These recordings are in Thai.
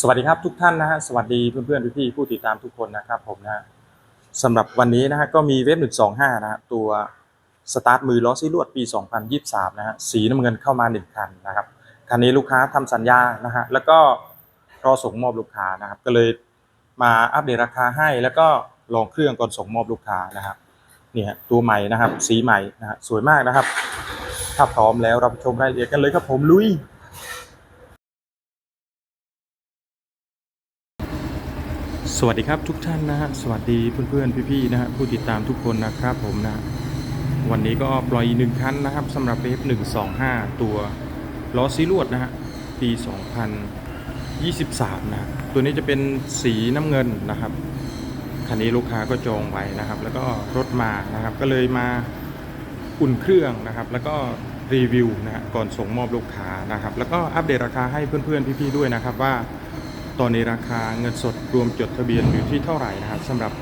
สวัสดีครับทุกท่านนะฮะสวัสดีเพื่อนๆพี่ๆผู้ติดตามทุกคนนะครับผมนะฮะสำหรับวันนี้นะฮะก็มีเว็บ 125 นะฮะตัวสตาร์ทมือล้อซีลวดปี 2023 นะฮะสีน้ำเงินเข้ามา 1 คันนะครับคันนี้ลูกค้าทำสัญญานะฮะแล้วก็รอส่งมอบลูกค้านะครับก็เลยมาอัปเดตราคาให้ แล้วก็ลองเครื่องก่อนส่งมอบลูกค้านะครับนี่ฮะตัวใหม่นะครับสีใหม่นะฮะสวยมากนะครับถ้าพร้อมแล้วเราไปชมรายละเอียดกันเลยครับผมลุย สวัสดีครับทุกท่านนะฮะสวัสดีเพื่อนๆพี่ๆนะฮะผู้ติดตามทุกคนนะครับผมนะวันนี้ก็ปล่อยหนึ่งคันนะครับสำหรับเฟ125 ตัวล้อซีลวดนะฮะปี 2023นะฮะตัวนี้จะเป็นสีน้ำเงินนะครับคันนี้ลูกค้าก็จองไว้นะครับ แล้วก็รถมานะครับก็เลยมาอุ่นเครื่องนะครับ แล้วก็รีวิวนะฮะก่อนส่งมอบลูกค้านะครับ แล้วก็อัปเดตราคาให้เพื่อนๆพี่ๆด้วยนะครับว่า ตอนนี้ราคาเงินสดรวมจดทะเบียนอยู่ที่เท่าไหร่นะครับสำหรับ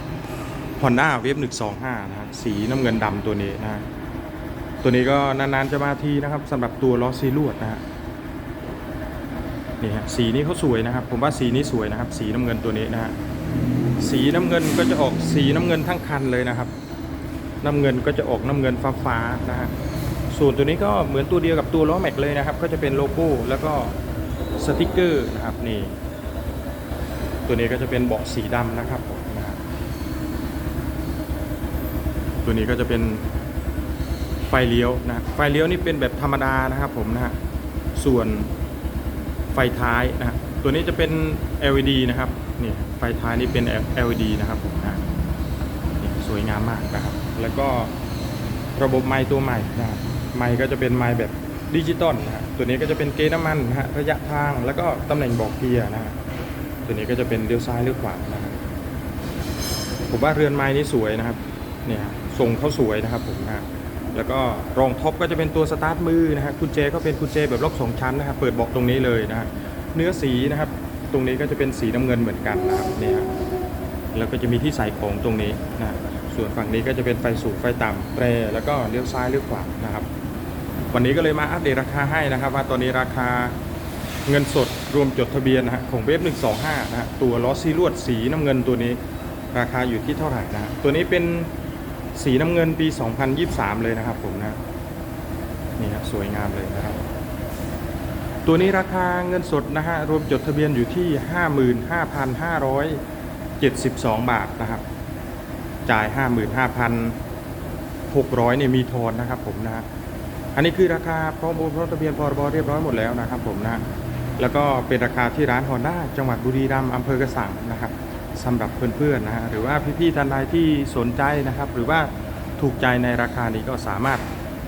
Honda w a v e 125 นะฮะสีน้ำเงินดำตัวนี้นะฮะตัวนี้ก็นานๆจะมาทีนะครับสำหรับตัวล้อซีลวดนะฮะนี่ฮะสีนี้เขาสวยนะครับ ผมว่าสีนี้สวยนะครับ สีน้ำเงินตัวนี้นะฮะสีน้ำเงินก็จะออกสีน้ำเงินทั้งคันเลยนะครับ น้ำเงินก็จะออกน้ำเงินฟ้าๆนะฮะส่วนตัวนี้ก็เหมือนตัวเดียวกับตัวล้อแม็กเลยนะครับ ก็จะเป็นโลโก้แล้วก็สติกเกอร์นะครับนี่ ตัวนี้ก็จะเป็นเบาะสีดำนะครับผมนะตัวนี้ก็จะเป็นไฟเลี้ยวนะไฟเลี้ยวนี่เป็นแบบธรรมดานะครับผมนะฮะส่วนไฟท้ายนะฮะตัวนี้จะเป็น LED นะครับนี่ไฟท้ายนี่เป็น LED นะครับผมนะนี่สวยงามมากนะครับ แล้วก็ระบบไม้ตัวใหม่นะไม้ก็จะเป็นไม้แบบดิจิตอลนะตัวนี้ก็จะเป็นเกณฑ์น้ำมันนะฮะระยะทางแล้วก็ตำแหน่งบอกเกียร์นะฮะ ตัวนี้ก็จะเป็นเลี้ยวซ้ายเลี้ยวขวานะครับผมว่าเรือนไม้นี่สวยนะครับ เนี่ยทรงเขาสวยนะครับผมนะแล้วก็รองท็อปก็จะเป็นตัวสตาร์ทมือนะฮะกุญแจก็เป็นกุญแจแบบล็อกสองชั้นนะครับเปิดเบอกตรงนี้เลยนะฮะเนื้อสีนะครับ ตรงนี้ก็จะเป็นสีน้ำเงินเหมือนกันนะครับเนี่ยแล้วก็จะมีที่ใส่ของตรงนี้นะส่วนฝั่งนี้ก็จะเป็นไฟสูงไฟต่ำแตรแล้วก็เลี้ยวซ้ายเลี้ยวขวานะครับ วันนี้ก็เลยมาอัปเดตราคาให้นะครับ ว่าตอนนี้ราคา เงินสดรวมจดทะเบียนนะฮะของเวฟ125 นะฮะตัวล้อซีลวดสีน้ำเงินตัวนี้ราคาอยู่ที่เท่าไหร่นะฮะตัวนี้เป็นสีน้ำเงินปี 2023 เลยนะครับผมนะนี่ครับสวยงามเลยนะครับ ตัวนี้ราคาเงินสดนะฮะรวมจดทะเบียนอยู่ที่ 55,572 บาทนะครับจ่าย 55,600เนี่ยมีทอนนะครับผมนะฮะอันนี้คือราคาพร้อมโอนพร้อมทะเบียนพรบเรียบร้อยหมดแล้วนะครับผมนะ แล้วก็เป็นราคาที่ร้านฮอนด้าจังหวัดบุรีรัมย์อำเภอกระสังนะครับสำหรับเพื่อนๆนะฮะหรือว่าพี่ๆท่านใดที่สนใจนะครับ หรือว่าถูกใจในราคานี้ก็สามารถ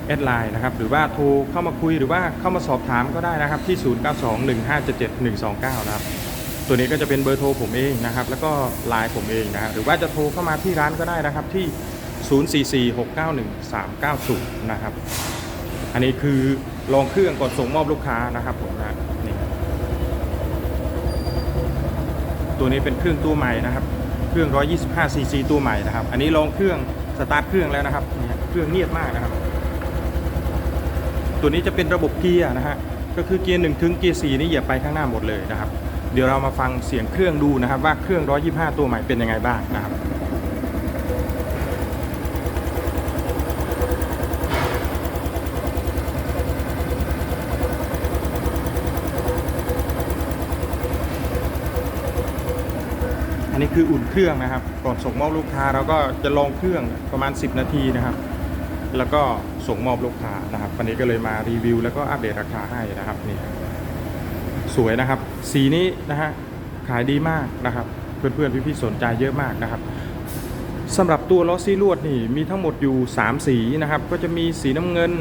แอดไลน์นะครับ หรือว่าโทรเข้ามาคุยหรือว่าเข้ามาสอบถามก็ได้นะครับที่ 0921577129 นะครับ ตัวนี้ก็จะเป็นเบอร์โทรผมเองนะครับ แล้วก็ไลน์ผมเองนะฮะหรือว่าจะโทรเข้ามาที่ร้านก็ได้นะครับที่ 044691390 นะครับ อันนี้คือลองเครื่องก่อนส่งมอบลูกค้านะครับผมนะนี่ ตัวนี้เป็นเครื่องตัวใหม่นะครับ เครื่อง 125 ซีซีตัวใหม่นะครับ อันนี้ลองเครื่องสตาร์ทเครื่องแล้วนะครับ เครื่องเงียบมากนะครับ ตัวนี้จะเป็นระบบเกียร์นะฮะ ก็คือเกียร์1ถึงเกียร์4นี่เหยียบไปข้างหน้าหมดเลยนะครับ เดี๋ยวเรามาฟังเสียงเครื่องดูนะครับ ว่าเครื่อง 125 ตัวใหม่เป็นยังไงบ้างนะครับ นี้คืออุ่นเครื่องนะครับ ก่อนส่งมอบลูกค้าเราก็จะลองเครื่องประมาณ 10 นาทีนะครับ แล้วก็ส่งมอบลูกค้านะครับ วันนี้ก็เลยมารีวิว แล้วก็อัปเดตราคาให้นะครับนี่สวยนะครับ สีนี้นะฮะขายดีมากนะครับ เพื่อนๆพี่ๆสนใจเยอะมากนะครับสำหรับตัวล้อซีลวดนี่มีทั้งหมดอยู่ 3 สีนะครับ ก็จะมีสีน้ำเงิน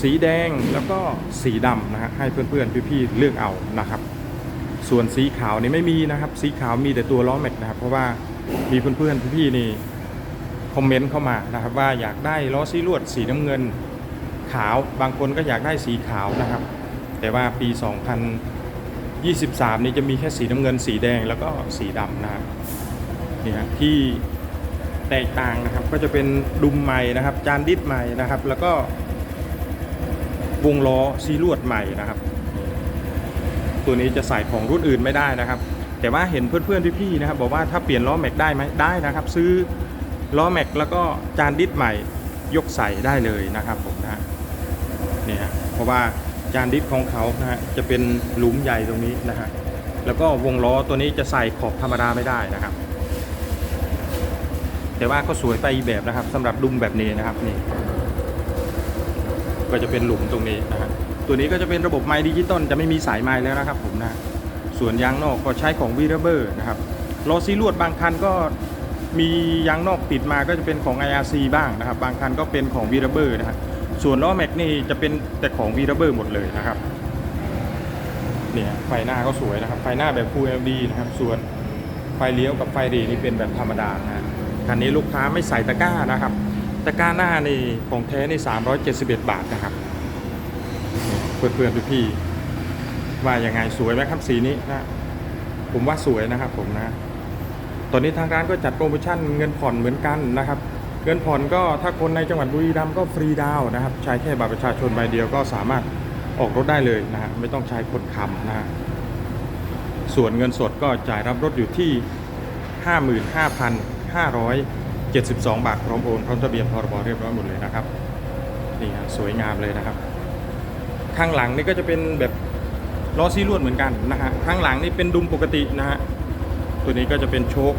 สีแดงแล้วก็สีดำนะฮะให้เพื่อนๆพี่ๆเลือกเอานะครับ ส่วนสีขาวนี่ไม่มีนะครับ สีขาวมีแต่ตัวล้อแม็กนะครับ เพราะว่ามีเพื่อนๆพี่ๆนี่คอมเมนต์เข้ามานะครับ ว่าอยากได้ล้อซีลวดสีน้ำเงินขาวบางคนก็อยากได้สีขาวนะครับ แต่ว่าปี 2023 นี้จะมีแค่สีน้ำเงิน สีแดงแล้วก็สีดำนะครับนี่ฮะที่แตกต่างนะครับก็จะเป็นดุมใหม่นะครับ จานดิสใหม่นะครับ แล้วก็วงล้อซีลวดใหม่นะครับ ตัวนี้จะใส่ของรุ่นอื่นไม่ได้นะครับ แต่ว่าเห็นเพื่อนๆพี่ๆนะครับบอกว่าถ้าเปลี่ยนล้อแม็กได้ไหมได้นะครับ ซื้อล้อแม็กแล้วก็จานดิสใหม่ยกใส่ได้เลยนะครับผมนะฮะเนี่ยฮะเพราะว่าจานดิสของเขานะฮะจะเป็นหลุมใหญ่ตรงนี้นะฮะแล้วก็วงล้อตัวนี้จะใส่ขอบธรรมดาไม่ได้นะครับ แต่ว่าก็สวยไปอีกแบบนะครับสำหรับดุมแบบนี้นะครับนี่ก็จะเป็นหลุมตรงนี้นะฮะ ตัวนี้ก็จะเป็นระบบไม้ดิจิตอลจะไม่มีสายไม้แล้วนะครับผมนะ ส่วนยางนอกก็ใช้ของวีรเบอร์นะครับล้อซีลวดบางคันก็มียางนอกติดมาก็จะเป็นของ IRC บ้างนะครับ บางคันก็เป็นของวีรเบอร์นะครับส่วนล้อแม็กนี่จะเป็นแต่ของวีรเบอร์หมดเลยนะครับเนี่ยไฟหน้าก็สวยนะครับ ไฟหน้าแบบ Full LED นะครับ ส่วนไฟเลี้ยวกับไฟเรนี่เป็นแบบธรรมดานะฮะคันนี้ลูกค้าไม่ใส่ตะกร้านะครับ ตะกร้าหน้านี่ของแท้นี่371 บาทนะครับ เพื่อนเพื่อนๆพี่ๆว่ายังไงสวยไหมครับสีนี้นะผมว่าสวยนะครับผมนะ ตอนนี้ทางร้านก็จัดโปรโมชั่นเงินผ่อนเหมือนกันนะครับ เงินผ่อนก็ถ้าคนในจังหวัดบุรีรัมย์ก็ฟรีดาวน์นะครับ ใช้แค่บัตรประชาชนใบเดียวก็สามารถออกรถได้เลยนะฮะไม่ต้องใช้คนค้ำนะฮะส่วนเงินสดก็จ่ายรับรถอยู่ที่ 55,572 บาทพร้อมโอนพร้อมทะเบียนพรบเรียบร้อยหมดเลยนะครับนี่ฮะสวยงามเลยนะครับ ข้างหลังนี่ก็จะเป็นแบบล้อซีลวดเหมือนกันนะฮะข้างหลังนี่เป็นดุมปกตินะฮะตัวนี้ก็จะเป็นโชค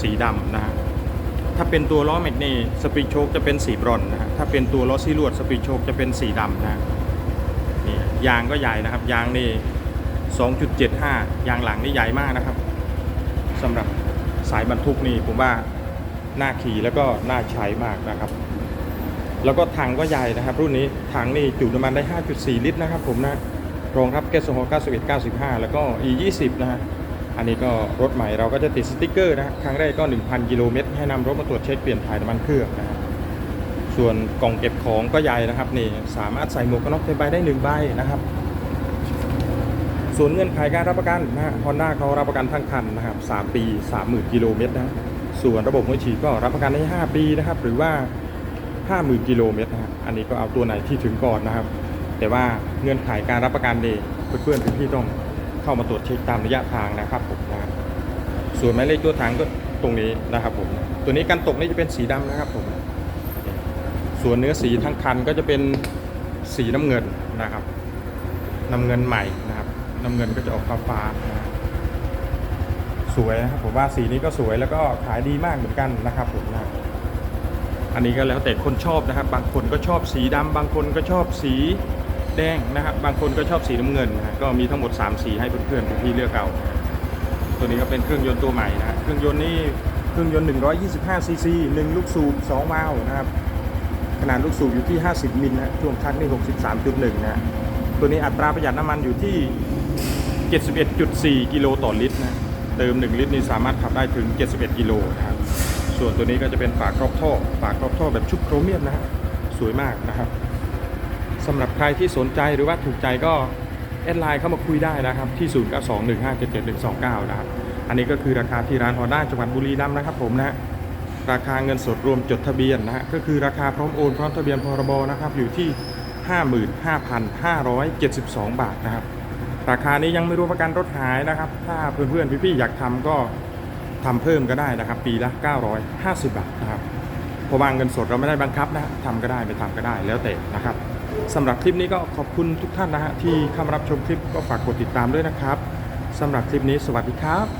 สีดำนะฮะถ้าเป็นตัวล้อแม็กนี่สปริงโชคจะเป็นสีบรอนนะฮะถ้าเป็นตัวล้อซีลวดสปริงโชคจะเป็นสีดำนะฮะนี่ยางก็ใหญ่นะครับ ยางนี่2.75 ยางหลังนี่ใหญ่มากนะครับสำหรับสายบรรทุกนี่ผมว่าน่าขี่แล้วก็น่าใช้มากนะครับ แล้วก็ถังก็ใหญ่นะครับ รุ่นนี้ถังนี่จุน้ำมันได้ 5.4 ลิตรนะครับผมนะรองรับแก๊สโซฮอล์91 95 แล้วก็ E 20 นะฮะอันนี้ก็รถใหม่เราก็จะติดสติ๊กเกอร์นะครั้งแรกก็ 1,000 กิโลเมตร ให้นำรถมาตรวจเช็คเปลี่ยนถ่ายน้ำมันเครื่องนะฮะส่วนกล่องเก็บของก็ใหญ่นะครับนี่สามารถใส่หมวกกันน็อกเต็มใบได้1ใบนะครับ ส่วนเงื่อนไขการรับประกันนะฮะฮอนด้าเขารับประกันทั้งคันนะครับ 3 ปี 30,000 กิโลเมตรนะฮะส่วนระบบหัวฉีดก็รับประกันได้ 5 ปีนะครับหรือว่า 50,000กิโลเมตรนะฮะอันนี้ก็เอาตัวไหนที่ถึงก่อนนะครับ แต่ว่าเงื่อนไขการรับประกันเดเพื่อนๆพี่ต้องเข้ามาตรวจเช็คตามระยะทางนะครับผมนะครับส่วนหมายเลขตัวถังก็ตรงนี้นะครับผมตัวนี้กันตกนี่จะเป็นสีดำนะครับผมส่วนเนื้อสีทั้งคันก็จะเป็นสีน้ำเงินนะครับ น้ำเงินใหม่นะครับ น้ำเงินก็จะออกฟ้าฟ้านะสวยนะครับผมว่าสีนี้ก็สวยแล้วก็ขายดีมากเหมือนกันนะครับผมนะ อันนี้ก็แล้วแต่คนชอบนะครับ บางคนก็ชอบสีดำบางคนก็ชอบสีแดงนะครับ บางคนก็ชอบสีน้ำเงินนะก็มีทั้งหมด 3 สีให้เพื่อนๆพี่เลือกเอา ตัวนี้ก็เป็นเครื่องยนต์ตัวใหม่นะเครื่องยนต์นี่เครื่องยนต์ 125 ซีซี1ลูกสูบ2วาล์วนะครับ ขนาดลูกสูบอยู่ที่ 50 มิลนะช่วงชักนี่63.1นะฮะตัวนี้อัตราประหยัดน้ำมันอยู่ที่ 71.4 กิโลต่อลิตรนะ เติม 1 ลิตรนี่สามารถขับได้ถึง 71 กิโลนะครับ ส่วนตัวนี้ก็จะเป็นฝาครอบท่อ ฝาครอบท่อแบบชุบโครเมียมนะฮะสวยมากนะครับสำหรับใครที่สนใจหรือว่าถูกใจก็แอดไลน์เข้ามาคุยได้นะครับที่ 0921577129 นะครับอันนี้ก็คือราคาที่ร้านฮอนด้าจังหวัดบุรีรัมย์นะครับผมนะฮะราคาเงินสดรวมจดทะเบียนนะฮะก็คือราคาพร้อมโอนพร้อมทะเบียนพรบนะครับอยู่ที่ 55,572 บาทนะครับราคานี้ยังไม่รวมประกันรถหายนะครับ ถ้าเพื่อนๆพี่ๆอยากทำก็ ทำเพิ่มก็ได้นะครับ ปีละ 950 บาทนะครับพราะว่าเงินสดเราไม่ได้บังคับนะฮะทำก็ได้ไม่ทำก็ได้แล้วแต่นะครับสำหรับคลิปนี้ก็ขอบคุณทุกท่านนะฮะที่เข้ามารับชมคลิปก็ฝากกดติดตามด้วยนะครับสำหรับคลิปนี้สวัสดีครับ